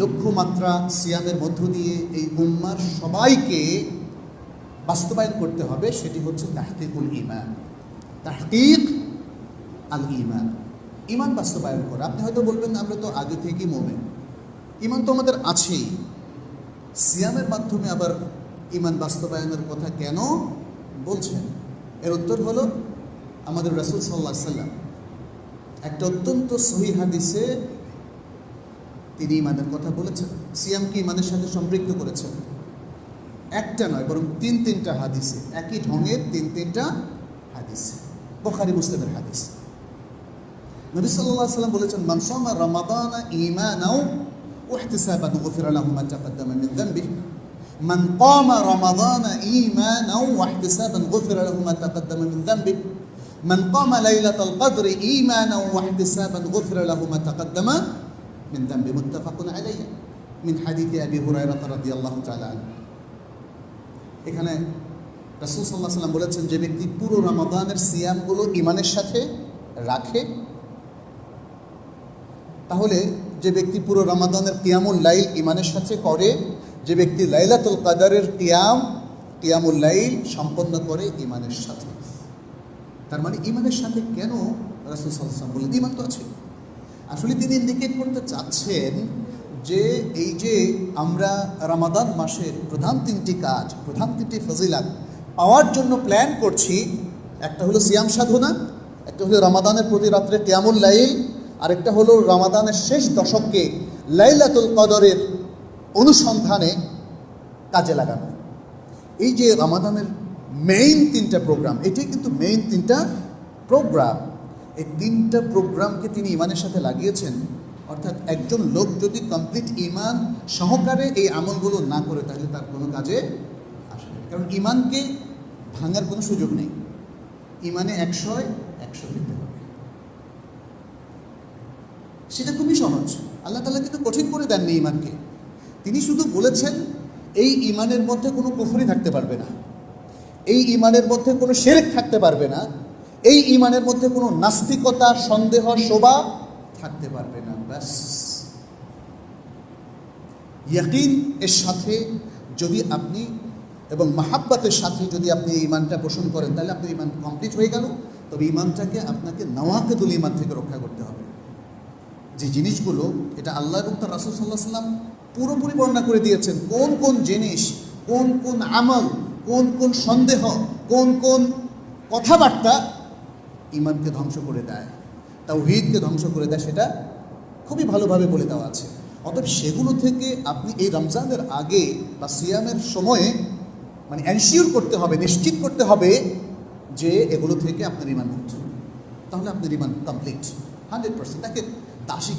লক্ষ্যমাত্রা সিয়ামের মধ্য দিয়ে এই উম্মার সবাইকে বাস্তবায়ন করতে হবে, সেটি হচ্ছে তাহকিকুল ইমান তাহকিক আল ইমান ইমান বাস্তবায়ন করা। আপনি হয়তো বলবেন, আমরা তো আগে থেকেই মোমেন। ইমান তো আমাদের আছেই। সিয়ামের মাধ্যমে আবার ইমান বাস্তবায়নের কথা কেন বলছেন? এর উত্তর হলো, আমাদের রাসুল সাল্লাহ সাল্লাম একটা অত্যন্ত সহি হাদিসে তিনি ইমানের কথা বলেছেন সিয়ামকে ইমানের সাথে সম্পৃক্ত করেছেন একটা নয় বরং তিন তিনটা হাদিসে একই ঢঙের তিন তিনটা হাদিস বখারি মুসলিমের হাদিস নবী সাল্লাল্লাহু আলাইহি সাল্লাম বলেছেন মান সামা রমাদান ঈমানাও واحتسابا غفر له ما تقدم من ذنبه من قام رمضان إيمانا واحتسابا غفر له ما تقدم من ذنبه من قام ليلة القدر إيمانا واحتسابا غفر له ما تقدم من ذنبه متفق عليه من حديث أبي هريرة رضي الله تعالى عنه এখানে রাসুল সাল্লাহ সাল্লাম বলেছেন যে ব্যক্তি পুরো রমাদানের সিয়ামগুলো ইমানের সাথে রাখে তাহলে যে ব্যক্তি পুরো রমাদানের কিয়ামুল লাইল ইমানের সাথে করে যে ব্যক্তি লাইলাতুল কাদারের কিয়াম কিয়ামুল লাইল সম্পন্ন করে ইমানের সাথে তার মানে ইমানের সাথে কেন রাসুল সাল্লাম বলেন ইমান তো আছে আসলে তিনি ইন্ডিকেট করতে চাচ্ছেন যে এই যে আমরা রামাদান মাসের প্রধান তিনটি কাজ, প্রধান তিনটি ফজিলাত পাওয়ার জন্য প্ল্যান করছি, একটা হলো সিয়াম সাধনা, একটা হলো রামাদানের প্রতি রাত্রে কেয়ামুল লাইল, আরেকটা হলো রামাদানের শেষ দশককে লাইলাতুল কদরের অনুসন্ধানে কাজে লাগানো। এই যে রামাদানের মেইন তিনটা প্রোগ্রাম এটাই কিন্তু মেইন তিনটা প্রোগ্রাম এই তিনটা প্রোগ্রামকে তিনি ইমানের সাথে লাগিয়েছেন, অর্থাৎ একজন লোক যদি কমপ্লিট ইমান সহকারে এই আমলগুলো না করে, তাহলে তার কোনো কাজে আসবে না। কারণ ইমানকে ভাঙার কোনো সুযোগ নেই। ইমানে একশোয় একশো দিতে হবে। সেটা খুবই সহজ। আল্লাহ তালা কিন্তু কঠিন করে দেননি ইমানকে। তিনি শুধু বলেছেন, এই ইমানের মধ্যে কোনো কুফরি থাকতে পারবে না। এই ইমানের মধ্যে কোনো শেরেক থাকতে পারবে না। এই ইমানের মধ্যে কোনো নাস্তিকতা, সন্দেহ, শোভা থাকতে পারবে না। ব্যাস। ইয়াকিন এর সাথে যদি আপনি এবং মাহাব্বাতের সাথে যদি আপনি এই ইমানটা পোষণ করেন, তাহলে আপনার ইমান কমপ্লিট হয়ে গেল। তবে ইমানটাকে আপনাকে নওয়াকে নওয়াকেদুল ইমান থেকে রক্ষা করতে হবে। যে জিনিসগুলো, এটা আল্লাহ এবং তার রাসুল সাল্লাহ সাল্লাম পুরোপুরি বর্ণনা করে দিয়েছেন। কোন কোন জিনিস, কোন কোন আমল, কোন কোন সন্দেহ, কোন কোন কথাবার্তা ইমানকে ধ্বংস করে দেয়, তাওহিদকে ধ্বংস করে দেয়, সেটা খুবই ভালোভাবে বলে দেওয়া আছে। অতএব সেগুলো থেকে আপনি এই রমজানের আগে বা সিয়ামের সময়ে মানে অ্যানশিওর করতে হবে, নিশ্চিত করতে হবে যে এগুলো থেকে আপনার ইমান মুক্ত। তাহলে আপনার ইমান কমপ্লিট হান্ড্রেড পার্সেন্ট দেখেন, দাসী